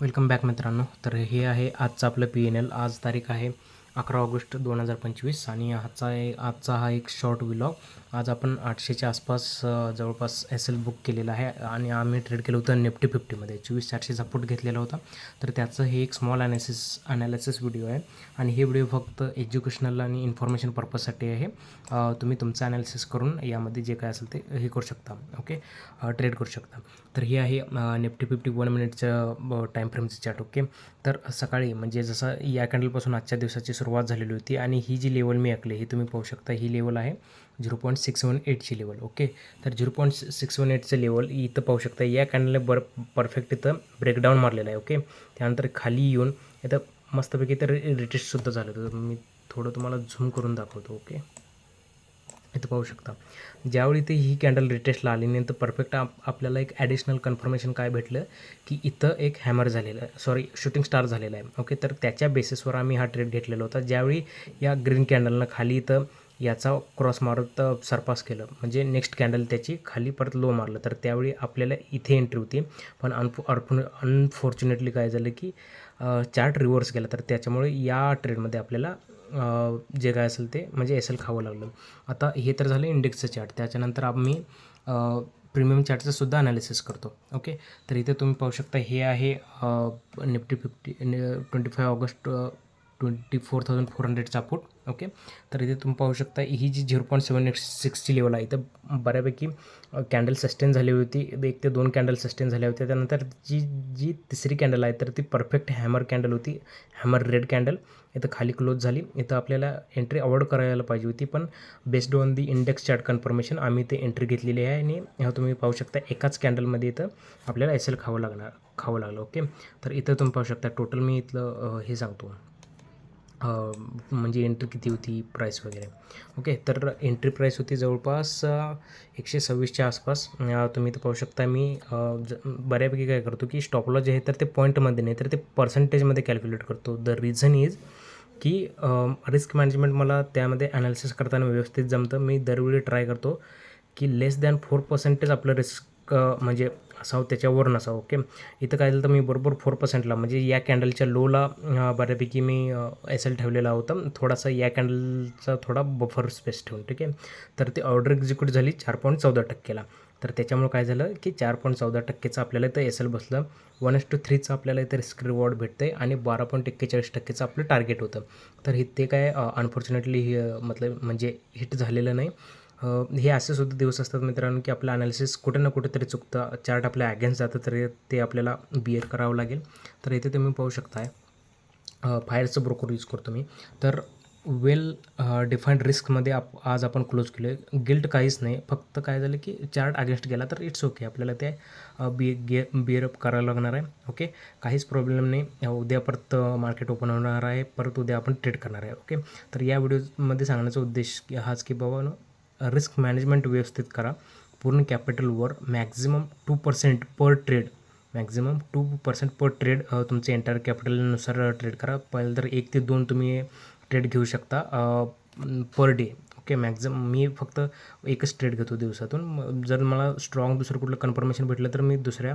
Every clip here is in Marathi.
वेलकम बॅक मित्रांनो. तर हे आहे आजचं आपलं पी एन एल आज तारीख आहे अकरा ऑगस्ट दोन हजार पंचवीस आणि आजचा आहे आजचा हा एक शॉर्ट विलॉग आज आपण आठशेच्या आसपास जवळपास एस एल बुक केलेला आहे आणि आम्ही ट्रेड केलं होतं निफ्टी फिफ्टीमध्ये चोवीस चारशेचा सपोर्ट घेतलेला होता. तर त्याचं हे एक स्मॉल ॲनालिसिस ॲनालिसिस व्हिडिओ आहे आणि हे व्हिडिओ फक्त एज्युकेशनल आणि इन्फॉर्मेशन पर्पजसाठी आहे. तुम्ही तुमचं ॲनालिसिस करून यामध्ये जे काय असेल ते हे करू शकता. ओके ट्रेड करू शकता. तर हे आहे निफ्टी फिफ्टी वन मिनिटचं टाईम फ्रेमचं चार्ट ओके तर सकाळी म्हणजे जसं या कॅन्डलपासून आजच्या दिवसाची सुरुवात झालेली होती आणि ही जी लेवल मी ऐकली ही तुम्ही पाहू शकता. ही लेवल आहे झिरो पॉईंट सिक्स वन एटची लेवल ओके तर झिरो पॉईंट सिक्स वन एटचं लेवल इथं पाहू शकता या कॅन्डलने बर परफेक्ट इथं ब्रेकडाऊन मारलेलं आहे ओके त्यानंतर खाली येऊन इथं मस्तपैकी तर रिटेस्टसुद्धा झालं. तर मी थोडं तुम्हाला झूम करून दाखवतो ओके इथं पाहू शकता. ज्यावेळी ते ही कॅन्डल रिटेस्टला आली नाही तर परफेक्ट आप आपल्याला एक ॲडिशनल कन्फर्मेशन काय भेटलं? की इथं एक हॅमर झालेलं आहे सॉरी शूटिंग स्टार झालेला आहे ओके तर त्याच्या बेसिसवर आम्ही हा ट्रेड घेतलेला होता. ज्यावेळी या ग्रीन कॅन्डलनं खाली इथं याचा क्रॉस मारत सरपास केलं. म्हणजे नेक्स्ट कॅन्डल त्याची खाली परत लो मारलं. तर त्यावेळी आपल्याला इथे एंट्री होती. पण अनफो अर्फो अनफॉर्च्युनेटली काय झालं की चार्ट रिव्हर्स गेला. तर त्याच्यामुळे या ट्रेडमध्ये आपल्याला जे काय असेल ते म्हणजे एस एल खावं लागलं. आता हे तर झालं इंडेक्सचं चार्ट त्याच्यानंतर आम्ही प्रीमियम चार्टचं सुद्धा अनालिसिस करतो. ओके तर इथे तुम्ही पाहू शकता हे आहे Nifty fifty twenty five August twenty four thousand four हंड्रेडचा फूट ओके तर इथे तुम्ही पाहू शकता ही जी झिरो पॉईंट सेवन एट सिक्सची लेवल आहे इथं बऱ्यापैकी कॅन्डल सस्टेन झाली होती एक ते दोन कॅन्डल सस्टेन झाल्या होत्या त्यानंतर जी जी तिसरी कॅन्डल आहे तर ती परफेक्ट हॅमर कॅन्डल होती हॅमर रेड कॅन्डल इथं खाली क्लोज झाली. इथं आपल्याला एंट्री अवॉइड करायला पाहिजे होती पण based on the index chart confirmation आम्ही ते एंट्री घेतलेली आहे आणि ह्या तुम्ही पाहू शकता एकाच कॅन्डलमध्ये इथं आपल्याला एस एल खावं लागणार खावं लागलं ओके तर इथं तुम्ही पाहू शकता टोटल मी इथलं हे सांगतो. म्हणजे एंट्री किती होती प्राईस वगैरे. ओके तर एंट्री प्राईस होती जवळपास एकशे सव्वीसच्या आसपास. तुम्ही तर पाहू शकता मी ज बऱ्यापैकी काय करतो की स्टॉपला जे आहे तर ते पॉईंटमध्ये नाही तर ते पर्सेंटेजमध्ये कॅल्क्युलेट करतो. द रिझन इज की रिस्क मॅनेजमेंट मला त्यामध्ये ॲनालिसिस करताना व्यवस्थित जमतं. मी दरवेळी ट्राय करतो की लेस दॅन फोर पर्सेंटेज आपलं रिस्क क म्हणजे असावं त्याच्यावर नसावं ओके? इथं काय झालं तर मी बरोबर फोर पर्सेंटला म्हणजे या कॅन्डलच्या लोला बऱ्यापैकी मी एस एल ठेवलेला होता. थोडासा या कॅन्डलचा थोडा बफर स्पेस ठेवून ठीक आहे? तर ती ऑर्डर एक्झिक्यूट झाली चार पॉईंट चौदा टक्केला. तर त्याच्यामुळे काय झालं की चार पॉईंट चौदा टक्केचं आपल्याला इथं एस एल बसलं. वन एस टू थ्रीचं आपल्याला इथं रिस्क रिवॉर्ड भेटतं आहे आणि बारा पॉईंट एक्केचाळीस टक्केचं आपलं टार्गेट होतं. तर हे ते काय अनफॉर्च्युनेटली मतलब म्हणजे हिट झालेलं नाही. हे असे सुद्धा दिवस असतात मित्रांनो की आपलं अनालिसिस कुठे ना कुठेतरी चुकतं. चार्ट आपल्या अगेन्स्ट जातं तरी ते आपल्याला बिअर करावं लागेल. तर इथे तुम्ही पाहू शकताय फायरचं ब्रोकर यूज करतो मी. तर वेल डिफाईंड रिस्कमध्ये आप आज आपण क्लोज केलं आहे गिल्ट काहीच नाही. फक्त काय झालं की चार्ट अगेन्स्ट गेला तर इट्स ओके आपल्याला ते बी गे बिअर अप करावं लागणार आहे. ओके काहीच प्रॉब्लेम नाही. उद्या परत मार्केट ओपन होणार आहे. परत उद्या आपण ट्रेड करणार आहे. ओके तर या व्हिडिओमध्ये सांगण्याचा उद्देश की हाच की बाबा रिस्क मॅनेजमेंट व्यवस्थित करा. पूर्ण कॅपिटलवर maximum two percent per trade maximum two percent per trade तुमचे एंटायर कॅपिटलनुसार ट्रेड करा. पहिलं तर एक ते दोन तुम्ही ट्रेड घेऊ शकता पर डे ओके मॅक्झिमम मी फक्त एकच ट्रेड घेतो दिवसातून. जर मला स्ट्रॉंग दुसरं कुठलं कन्फर्मेशन भेटलं तर मी दुसऱ्या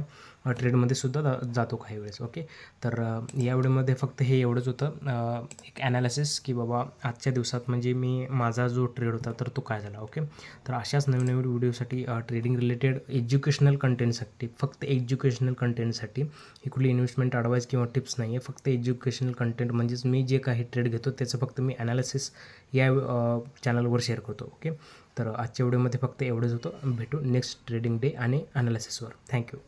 ट्रेडमध्ये सुद्धा जा- जातो काही वेळेस ओके? तर यावेळेमध्ये या व्हिडिओमध्ये फक्त हे एवढंच होतं. एक ॲनालिसिस की बाबा आजच्या दिवसात म्हणजे मी माझा जो ट्रेड होता तर तो काय झाला ओके? तर अशाच नवीन नवीन व्हिडिओसाठी ट्रेडिंग रिलेटेड एज्युकेशनल कंटेंटसाठी फक्त एज्युकेशनल कंटेंटसाठी ही कुठली इन्व्हेस्टमेंट ॲडवाईस किंवा टिप्स नाही आहे फक्त एज्युकेशनल कंटेंट म्हणजेच मी जे काही ट्रेड घेतो त्याचं फक्त मी ॲनालिसिस या चॅनलवर शेअर करतो ओके तर आजच्या व्हिडिओमध्ये फक्त एवढंच होतं. भेटू नेक्स्ट ट्रेडिंग डे आणि अनालिसिसवर थँक्यू